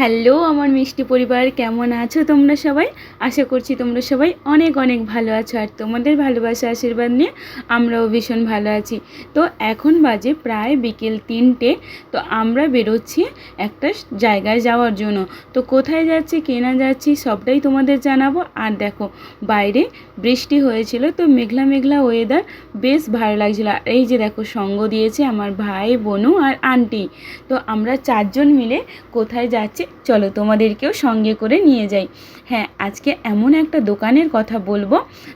Hello, আমার মিষ্টি পরিবার, কেমন আছো তোমরা সবাই? আশা করছি তোমরা সবাই অনেক অনেক ভালো আছো আর তোমাদের ভালোবাসা আশীর্বাদ নিয়ে আমরাও ভীষণ ভালো আছি। তো এখন বাজে প্রায় বিকেল তিনটে, তো আমরা বেরোচ্ছি একটা জায়গায় যাওয়ার জন্য। তো কোথায় যাচ্ছি, কেনা যাচ্ছি সবটাই তোমাদের জানাব। আর দেখো, বাইরে বৃষ্টি হয়েছিল, তো মেঘলা মেঘলা ওয়েদার বেশ ভালো লাগছিল। আর এই যে দেখো, সঙ্গ দিয়েছে আমার ভাই, বোনু আর আন্টি। তো আমরা চারজন মিলে কোথায় যাচ্ছি চলো তোমাদেরকেও সঙ্গে করে নিয়ে যাই। হ্যাঁ আজকে এমন একটা দোকানের কথা বলব।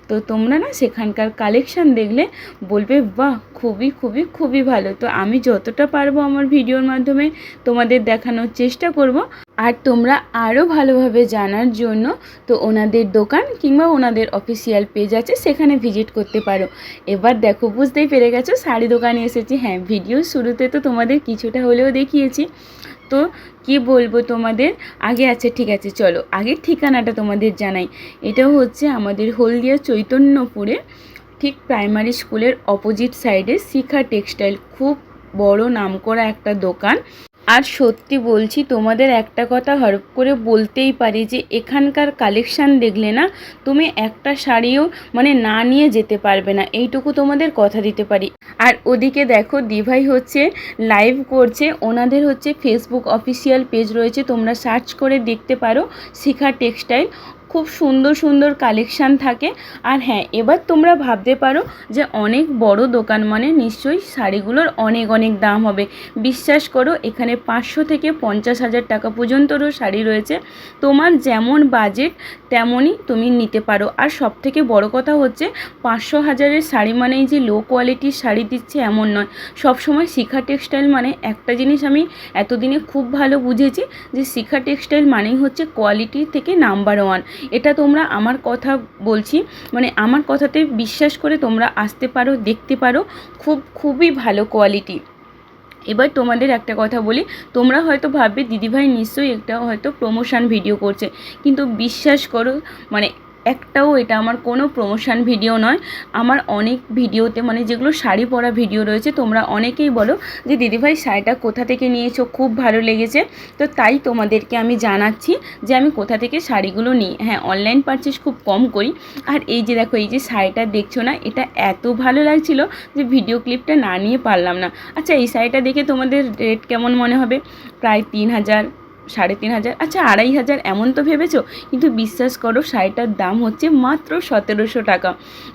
তো তোমরা না সেখানকার কালেকশান দেখলে বলবে, বাহ, খুবই খুবই খুবই ভালো। তো আমি যতটা পারব আমার ভিডিওর মাধ্যমে তোমাদের দেখানোর চেষ্টা করব। আর তোমরা আরও ভালোভাবে জানার জন্য তো ওনাদের দোকান কিংবা ওনাদের অফিসিয়াল পেজ আছে, সেখানে ভিজিট করতে পারো। এবার দেখো, বুঝতেই পেরে গেছো, শাড়ি দোকানে এসেছি। হ্যাঁ ভিডিও শুরুতে তো তোমাদের কিছুটা হলেও দেখিয়েছি। তো কি বলব তোমাদের? আগে আছে ঠিক আছে, চলো। আগের ঠিকানাটা তোমাদের জানাই। এটা হচ্ছে আমাদের হলদিয়া চৈতন্যপুরে, ঠিক প্রাইমারি স্কুলের অপোজিট সাইডে শিখা টেক্সটাইল খুব বড় নাম করা একটা দোকান। আর সত্যি বলছি, তোমাদের একটা কথা হরপ করে বলতেই পারি যে, এখানকার কালেকশান দেখলে না, তুমি একটা শাড়িও মানে না নিয়ে যেতে পারবে না। এইটুকু তোমাদের কথা দিতে পারি। আর ওদিকে দেখো, দিভাই হচ্ছে লাইভ করছে। ওনাদের হচ্ছে ফেসবুক অফিসিয়াল পেজ রয়েছে, তোমরা সার্চ করে দেখতে পারো শিখা টেক্সটাইল খুব সুন্দর সুন্দর কালেকশান থাকে। আর হ্যাঁ এবার তোমরা ভাবতে পারো যে অনেক বড় দোকান মানে নিশ্চয়ই শাড়িগুলোর অনেক অনেক দাম হবে। বিশ্বাস করো, এখানে পাঁচশো থেকে পঞ্চাশ হাজার টাকা পর্যন্তরও শাড়ি রয়েছে। তোমার যেমন বাজেট তেমনই তুমি নিতে পারো। আর সব থেকে বড় কথা হচ্ছে, পাঁচশো হাজারের শাড়ি মানেই যে লো কোয়ালিটির শাড়ি দিচ্ছে এমন নয়। সবসময় শিখা টেক্সটাইল মানে একটা জিনিস আমি এতদিনে খুব ভালো বুঝেছি যে শিখা টেক্সটাইল মানেই হচ্ছে কোয়ালিটি থেকে নাম্বার ওয়ান এটা তোমরা আমার কথা বলছি মানে আমার কথাতে বিশ্বাস করে তোমরা আসতে পারো, দেখতে পারো, খুব, খুবই ভালো কোয়ালিটি এবার তোমাদের একটা কথা বলি, তোমরা হয়তো ভাববে, দিদিভাই নিশ্চয়ই একটা হয়তো প্রমোশন ভিডিও করছে, কিন্তু বিশ্বাস করো মানে একটাও এটা আমার কোনো প্রমোশন ভিডিও নয়। আমার অনেক ভিডিওতে মানে যেগুলো শাড়ি পরা ভিডিও রয়েছে, তোমরা অনেকেই বলো যে, দিদিভাই, শাড়িটা কোথা থেকে নিয়েছো? খুব ভালো লেগেছে। তো তাই তোমাদেরকে আমি জানাচ্ছি যে, আমি কোথা থেকে শাড়িগুলো নিই। হ্যাঁ অনলাইন পারচেস খুব কম করি। আর এই যে দেখো, এই যে শাড়িটা দেখছ না, এটা এত ভালো লাগছিল যে ভিডিও ক্লিপটা না নিয়ে পারলাম না। আচ্ছা এই শাড়িটা দেখে তোমাদের রেট কেমন মনে হবে? প্রায় তিন হাজার। সাড়ে তিন হাজার। আচ্ছা আড়াই হাজার এমন তো ভেবেছো? কিন্তু বিশ্বাস করো, শাড়িটার দাম হচ্ছে মাত্র সতেরোশো টাকা।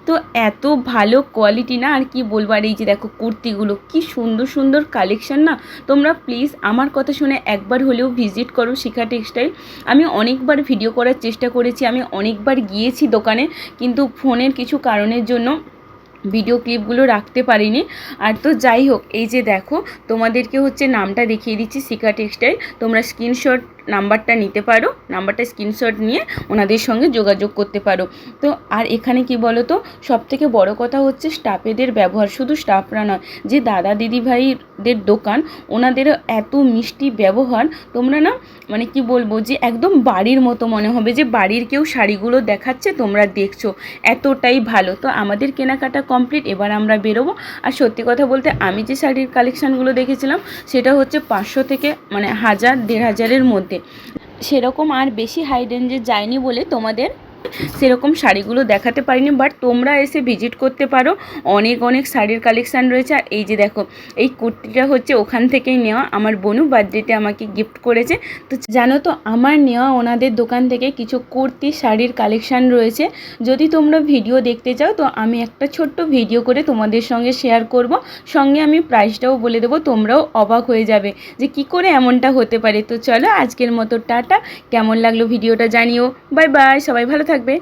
তো এত ভালো কোয়ালিটি না, আর কি বলব? আর এই যে দেখো কুর্তিগুলো, কি সুন্দর সুন্দর কালেকশান না? তোমরা প্লিজ আমার কথা শুনে একবার হলেও ভিজিট করো শিখা টেক্সটাইল আমি অনেকবার ভিডিও করার চেষ্টা করেছি, আমি অনেকবার গিয়েছি দোকানে, কিন্তু ফোনের কিছু কারণের জন্য ভিডিও ক্লিপগুলো রাখতে পারিনি। আর তো যাই হোক, এই যে দেখো, তোমাদেরকে হচ্ছে নামটা দেখিয়ে দিচ্ছি শিকা টেক্সটাইল তোমরা স্ক্রিনশট নাম্বারটা নিতে পারো, নাম্বারটা স্ক্রিনশট নিয়ে ওনাদের সঙ্গে যোগাযোগ করতে পারো। তো আর এখানে কি বলো তো সব থেকে বড় কথা হচ্ছে স্টাফেদের ব্যবহার, শুধু স্টাফরা নয়, যে দাদা দিদি ভাইদের দোকান, ওনাদের এত মিষ্টি ব্যবহার, তোমরা না মানে কি বলব যে একদম বাড়ির মতো মনে হবে যে বাড়ির কেউ শাড়িগুলো দেখাচ্ছে, তোমরা দেখছ, এতটাই ভালো। তো আমাদের কেনাকাটা কমপ্লিট এবার আমরা বেরোবো। আর সত্যি কথা বলতে, আমি যে শাড়ির কালেকশানগুলো দেখেছিলাম, সেটা হচ্ছে পাঁচশো থেকে মানে হাজার, দেড় হাজারের মধ্যে। সেরকম আর বেশি হাই রেঞ্জে যায়নি বলে তোমাদের সেরকম শাড়িগুলো দেখাতে পারিনি বাট তোমরা এসে ভিজিট করতে পারো। অনেক অনেক শাড়ির কালেকশান রয়েছে। আর এই যে দেখো, এই কুর্তিটা হচ্ছে ওখান থেকেই নেওয়া। আমার বোনু বার্থডেতে আমাকে গিফট করেছে। তো জানো তো, আমার নেওয়া ওনাদের দোকান থেকে কিছু কুর্তি, শাড়ির কালেকশান রয়েছে। যদি তোমরা ভিডিও দেখতে চাও, তো আমি একটা ছোট্ট ভিডিও করে তোমাদের সঙ্গে শেয়ার করব। সঙ্গে আমি প্রাইসটাও বলে দেবো, তোমরাও অবাক হয়ে যাবে যে কি করে এমনটা হতে পারে। তো চলো আজকের মতো টাটা। কেমন লাগল ভিডিওটা জানিও। বাই বাই সবাই ভালো থাকবে